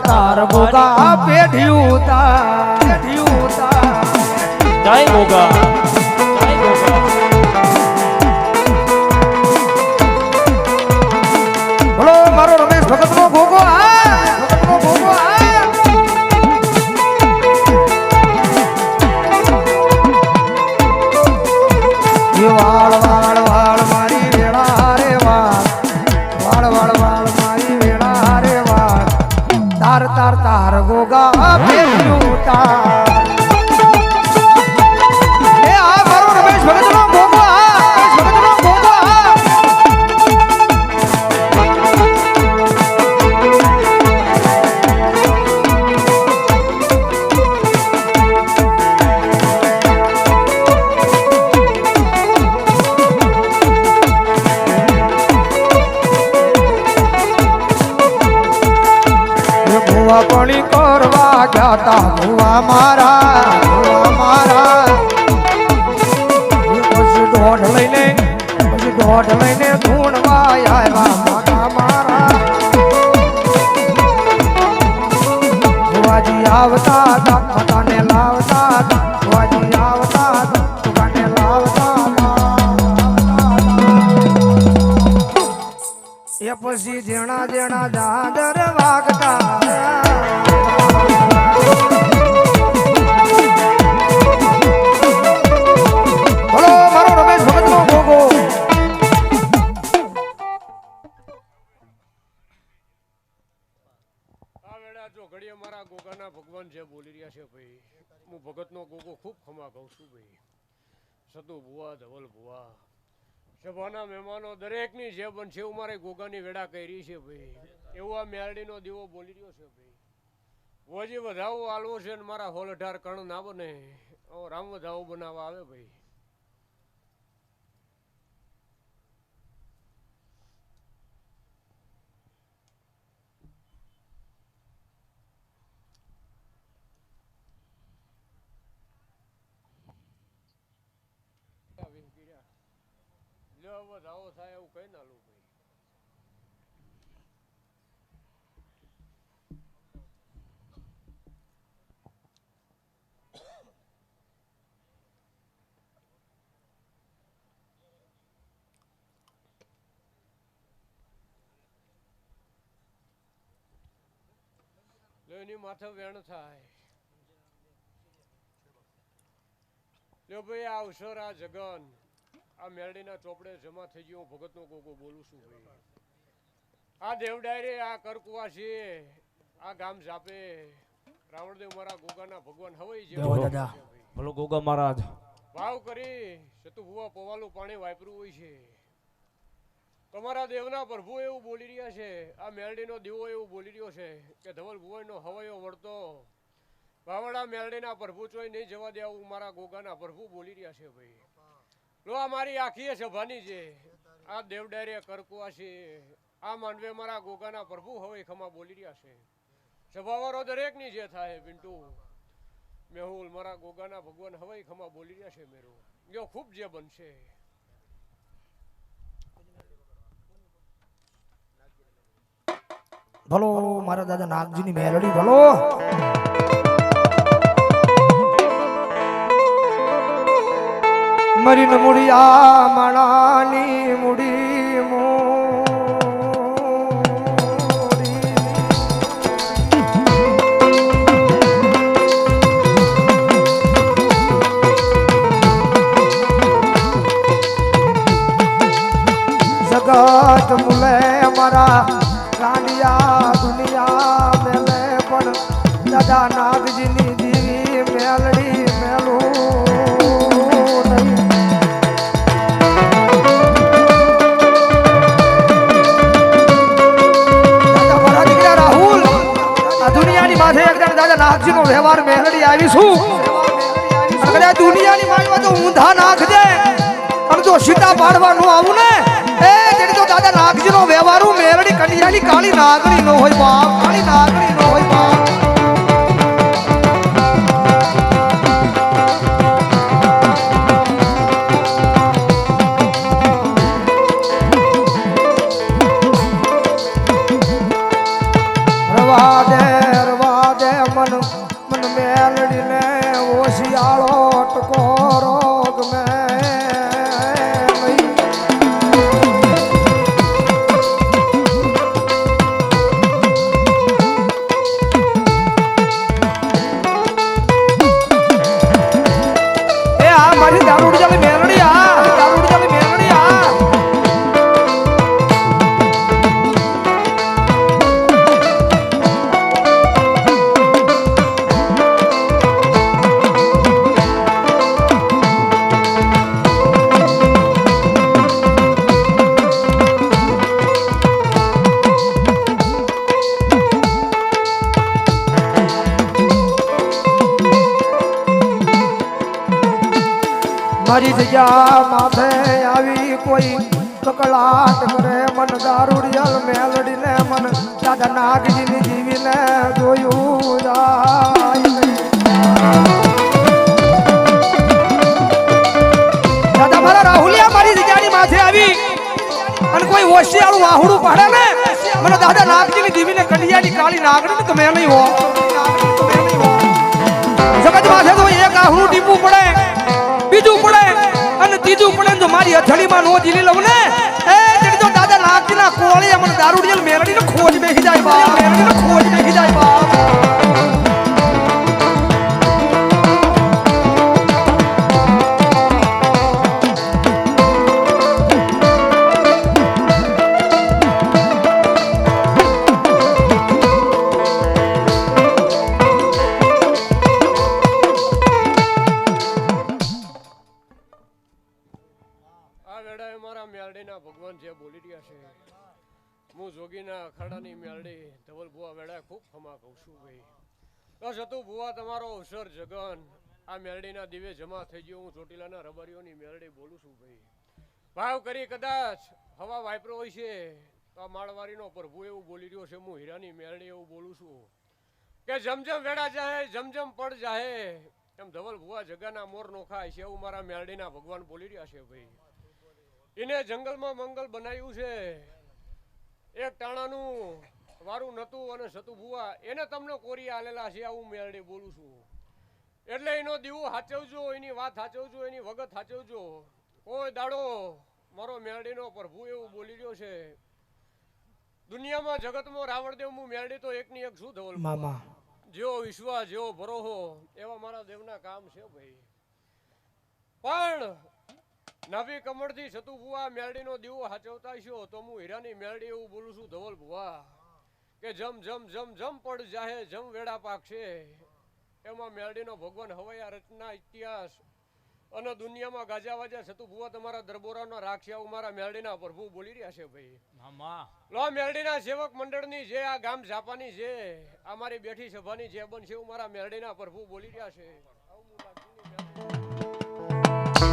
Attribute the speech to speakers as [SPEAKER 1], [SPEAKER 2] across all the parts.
[SPEAKER 1] તાર ભોગા પેઢિયું તાર
[SPEAKER 2] જય ગોગા.
[SPEAKER 1] લઈને ધૂણવા આવ્યા
[SPEAKER 3] ગોગાના ભગવાન જે બોલી રહ્યા છે ભાઈ, હું ભગતનો ગોગો ખૂબ ખમા કહું છું ભાઈ. સતુ ભુવા, ધવલ ભુવા. સભાના મહેમાનો દરેકની જે બનશે એવું મારે ગોગાની વેડા કરી છે ભાઈ. એવું આ મેરડીનો દીવો બોલી રહ્યો છે ભાઈ. વજી વધાવો આલવો છે ને મારા હોલ અઢાર કણ ના બને. રામ વધાવો બનાવવા આવે ભાઈ. વધાવો થાય એવું કઈ ના લું એની માથે વેણ થાય. લ્યો ભાઈ આ રા જગન. આ મેરડીના ચોપડે જમા થઈ ગયો ભગતનો ગોગો બોલું છું ભાઈ. આ દેવડાયરે આ કરકુવા છે આ ગામ જાપે. રાવણદેવ મારા ગોગાના ભગવાન હવાઈ છે
[SPEAKER 1] દાદા.
[SPEAKER 2] બોલો ગોગા મહારાજ.
[SPEAKER 3] ભાવ કરી શતુભુવા પવાલું પાણી વાપર્યું હોય છે. તમારા દેવના પ્રભુ એવું બોલી રહ્યા છે આ મેરડીનો દીવો એવું બોલી રહ્યો છે કે ધવલ ભુવનનો હવાયો વળતો. વાવડા મેરડીના પ્રભુ ચોય નહીં જવા દે આવું મારા ગોગાના પ્રભુ બોલી રહ્યા છે ભાઈ. લો, આ મારી આખી સભાની છે આ દેવડારે કરકુઆ છે. આ માંડવે મારા ગોગાના પ્રભુ હવે ખમા બોલી રહ્યા છે. સભાવાળો દરેકની જે થાય, પિન્ટુ. મેહુલ, મારા ગોગાના ભગવાન હવે ખમા બોલી રહ્યા છે મેરું. જો, ખૂબ જે બનશે.
[SPEAKER 1] ભલો, મારા દાદા નાગજીની મેલડી, ભલો. મરીને મુડિયા મણાની મુડી જગત મુલે મારા ગાંડિયા દુનિયા મેલે, પણ દાદા નાગજીની દીવી મેલડી મેલું. માથે નાગજી નો વ્યવહાર મેલડી આવીશું કદાચ દુનિયાની માથમાં તો ઊંધા નાખજે અને જો સીતા પાડવા નો આવું ને, એ જેની તો દાદા નાગજીનો વ્યવહારું મેલડી કડિયાની કાળી નાગણી નો હોય, બાપ કાળી નાગણી નો હોય જગ્યા માથે આવી કોઈ કકળાટ કરે મન દારૂડિયલ મેલડીને મન દાદા નાગજીની જીવીને જોયું દાદા મારા રાહુલિયા મારી જગ્યાની માથે આવી અને કોઈ હોશિયાળું વાહુડું પાડે ને, મને દાદા નાગજીની જીવીને કડિયાની કાળી નાગડી તમે નહીં હો. જગત માથે તો એક આહુડું ટીપું પડે, બીજું પડે. ત્રીજું પડે ને જો મારી અથડીમાં નો જીલી લઉં ને. એ તો દાદા નાગજીના કોળીએ મને દારૂડિયલ મેલડીને ખોજ બેસી જાય બા મેલડીને ખોજ બેસી જાય બા
[SPEAKER 3] તો હતું ભુવા તમારો અવસર, જગન. આ મેલડીના દિવે જમા થઈ ગયો. હું ચોટીલાના રબારીઓની મેલડી બોલું છું ભાઈ. ભાવ કરી કદાચ હવા વાપરો હોય છે, તો આ માળવારીનો પ્રભુ એવું બોલી રહ્યો છે. હું હીરાની મેલડી એવું બોલું છું. કે જમ જમ વેડા જાહે જમ જમ પડ જાહે. એમ ધવલ ભુવા જગાના મોર નોખાય છે એવું મારા મેલડીના ભગવાન બોલી રહ્યા છે ભાઈ. એને જંગલમાં મંગલ બનાવ્યું છે. એક ટાણાનું વારું નતું અને સતુ ભુવા એને તમને કોરી આલેલા છે આવું મેરડી બોલું છું એટલે એનો દીવો હાચવજો એની વાત હાચવજો એની વગત હાચવજો. કોઈ દાડો મારો મેળડીનો પ્રભુ એવું બોલી રહ્યો છે દુનિયામાં જગતમાં રાવણદેવ હું મેરડી તો એકની એક શું ધવલ?
[SPEAKER 1] મામા.
[SPEAKER 3] જેવો વિશ્વાસ જેવો ભરોહો એવા મારા દેવના કામ છે ભાઈ. પણ નવી કમળથી છતું ભુવા મેળડીનો દીવો હાચવતા છો તો હું હીરાની મેળડી એવું બોલું છું ધવલ ભુવા. કે જમ જમ જમ જમ પડ જાહે જમ વેડા પાકશે. એમાં મેલડીનો ભગવાન હવૈયા રચના ઇતિહાસ અને દુનિયામાં ગાજા વાજા છતું ભૂવા તમારા દરબોરાનો રાખ્યા મારા મેળડીના પ્રભુ બોલી રહ્યા છે ભાઈ. લો મેરડીના સેવક મંડળની જે આ ગામ ઝાપાની છે આ મારી બેઠી સભાની જે બનશે એવું મારા મેરડીના પ્રભુ બોલી રહ્યા છે.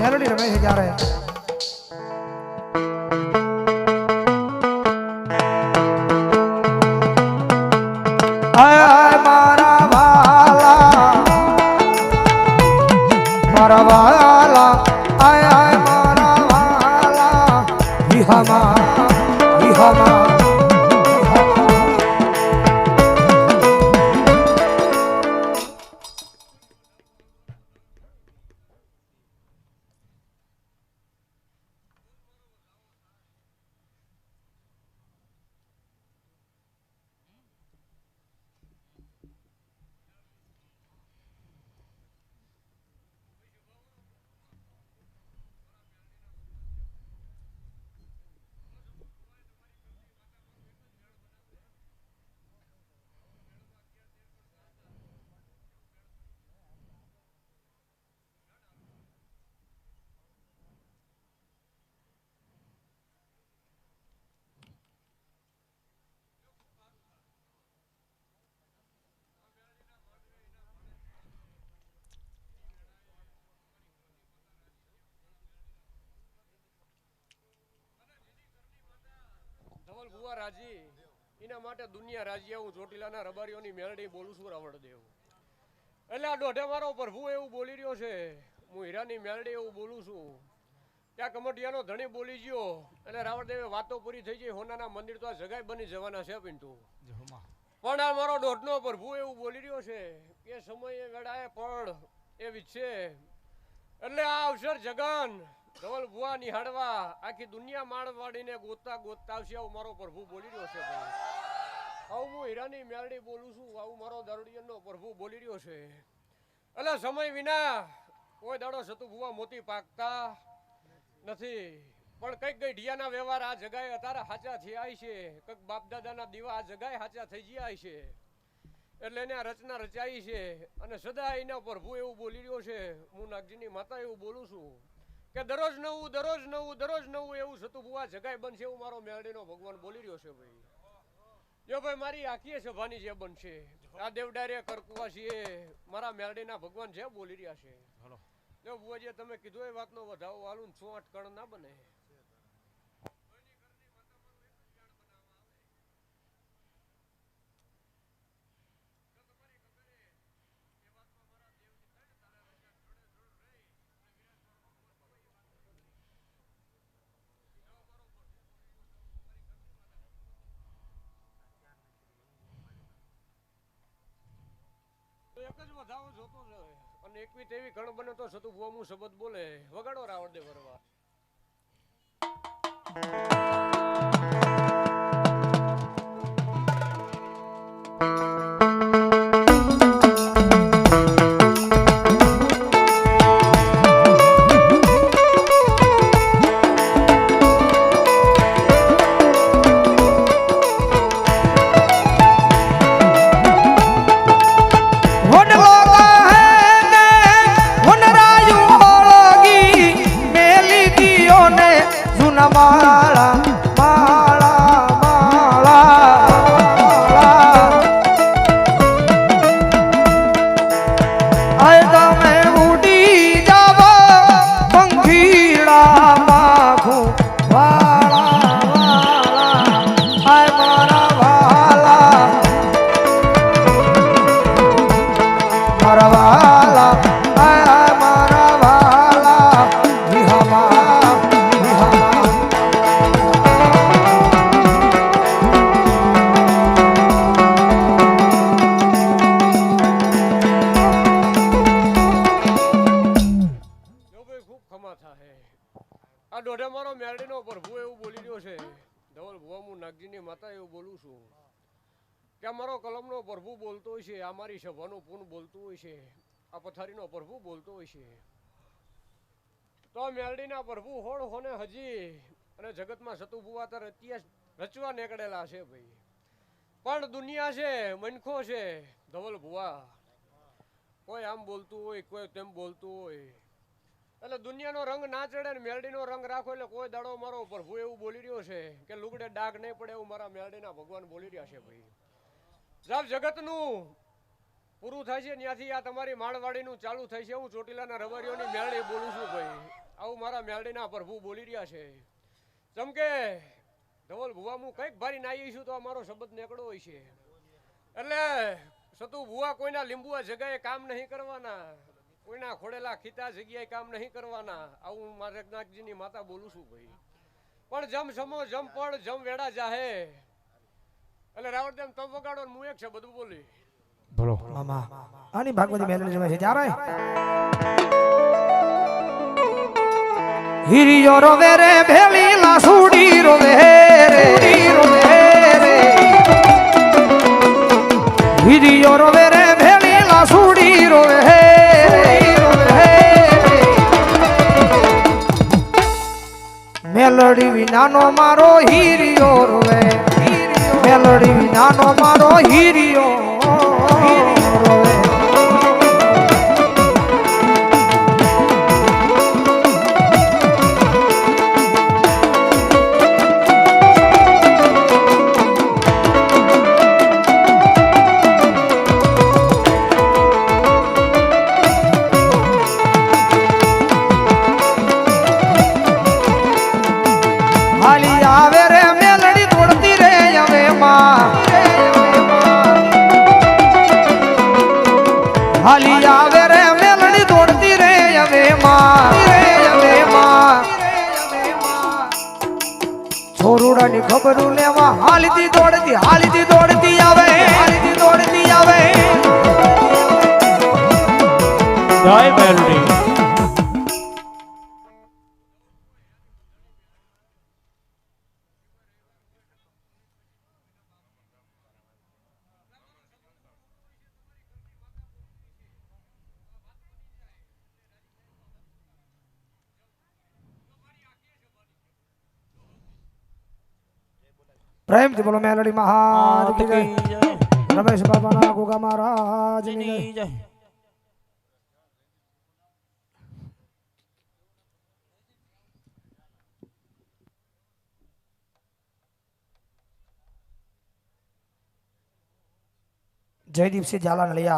[SPEAKER 3] મેરડી
[SPEAKER 1] રમે છે જ્યારે મારા
[SPEAKER 3] રાજી એના માટે દુનિયા રાજી હું ચોટીલાના રબારીઓની મેળડી બોલું છું રાવણદેવ એટલે આ દોઢે મારો પ્રભુ એવું બોલી રહ્યો છે હું હીરાની મેળડી એવું બોલું છું. ત્યાં કમટિયાનો ધણી બોલી ગયો એટલે રાવણદેવે વાતો પૂરી થઈ ગઈ હોનાના મંદિર તો આ જગાઈ બની જવાના છે પિન્ટુ. પણ આ મારો દોઢનો પ્રભુ એવું બોલી રહ્યો છે કે સમયે વેળાએ પણ એ વિચ્છે એટલે આ અવસર જગન ધવલ ભુવા નિહાળવા, આખી દુનિયા માળવાડીને ગોતતા ગોતતા આવશે, આવું મારો પ્રભુ બોલી રહ્યો છે આવું હું હીરાની મેળડી બોલું છું, આવું મારો દરડિયનનો પ્રભુ બોલી રહ્યો છે. એટલે સમય વિના કોઈ દાડો સતુ મોતી પાકતા નથી. પણ કંઈક કઈ ઢિયાના વ્યવહાર આ જગાએ અત્યારે હાચા થયા છે. કંઈક બાપ દાદાના દીવા આ જગાએ હાચા થઈ ગયા છે. એટલે એને આ રચના રચાઈ છે. અને સદા એના પ્રભુ એવું બોલી રહ્યો છે. હું નાગજીની માતા એવું બોલું છું. કે દરરોજ નવું દરરોજ નવું દરરોજ નવું એવું સતું ભૂવા જગાઈ બનશે એવું મારો મેળડીનો ભગવાન બોલી રહ્યો છે ભાઈ. જો ભાઈ મારી આખી સભાની જે બનશે. આ દેવડારે કરકુવા છીએ. મારા મેળડીના ભગવાન જે બોલી રહ્યા છે. જો બુવાજી તમે કીધું એ વાતનો વધાવો વાલું છો આઠ કણ ના બને તો એક જોતો જ અને એકવી તેવી ઘણ બને તો છતું ભુવામું શબ્દ બોલે. વગાડો રાવણ દે વરવા.
[SPEAKER 1] મારા
[SPEAKER 3] બોલતો હોય છે, અમારી મારી સભાનું પૂન બોલતું હોય છે, આ પથારીનો પ્રભુ બોલતો હોય છે. તો મેલડીના પ્રભુ હોળ હોને હજી અને જગતમાં સતુ ભુવા તાર રચવા નીકળેલા છે ભાઈ. પણ દુનિયા છે, મનખો છે, ધવલ ભુવા. કોઈ આમ બોલતું હોય, કોઈ તેમ બોલતું હોય. એટલે દુનિયાનો રંગ ના ચડે ને મેલડીનો રંગ રાખો એટલે કોઈ દાડો મારો પ્રભુ એવું બોલી રહ્યો છે કે લુગડે ડાઘ નહીં પડે એવું મારા મેલડીના ભગવાન બોલી રહ્યા છે ભાઈ. સાહેબ જગતનું. પૂરું થાય છે, ત્યાંથી આ તમારી માળવાડીનું ચાલુ થાય છે, હું ચોટીલાના રવારીઓની મેળડી બોલું છું ભાઈ. આવું મારા મેળડીના પ્રભુ બોલી રહ્યા છે. જેમ કે ધવલ ભુવા, હું કંઈક ભારી નાઈ છું તો મારો શબ્દ નીકળો હોય છે. એટલે સતુ ભુવા, કોઈના લીંબુઆ જગ્યાએ કામ નહીં કરવાના, કોઈના ખોડેલા ખીતા જગ્યાએ કામ નહીં કરવાના, આવું મારે નાગજીની માતા બોલું છું ભાઈ. પણ જમ સમો, જમ પણ જમ વેડા જાહે એટલે રાવણદેવ તમ વગાડો ને હું એક છે બધું બોલી.
[SPEAKER 2] બોલો.
[SPEAKER 1] મામા આની ભાગવતી મેલડી જમે છે જ્યારે હિરિયો રોવે રે ભેલી લાસુડી રોવે રે રોવે રે. હિરિયો રોવે રે ભેલી લાસુડી રોવે મેલડી વિનાનો મારો હિરિયો રોવે. મેલડી વિનાનો મારો હિરિયો. હાલી આવે રે, મેલડી તોડતી રે, હવે માં હવે માં છોરુડાની ખબરું લેવા હાલતી દોડતી હાલતી દોડતી આવે હાલતી દોડતી આવે.
[SPEAKER 2] જય
[SPEAKER 1] પ્રેમથી બોલો મેલડી મહારાજ. રમેશ બાબાના ગોગા મહારાજની જય. જયદીપસિંહ ઝાલાને નલિયા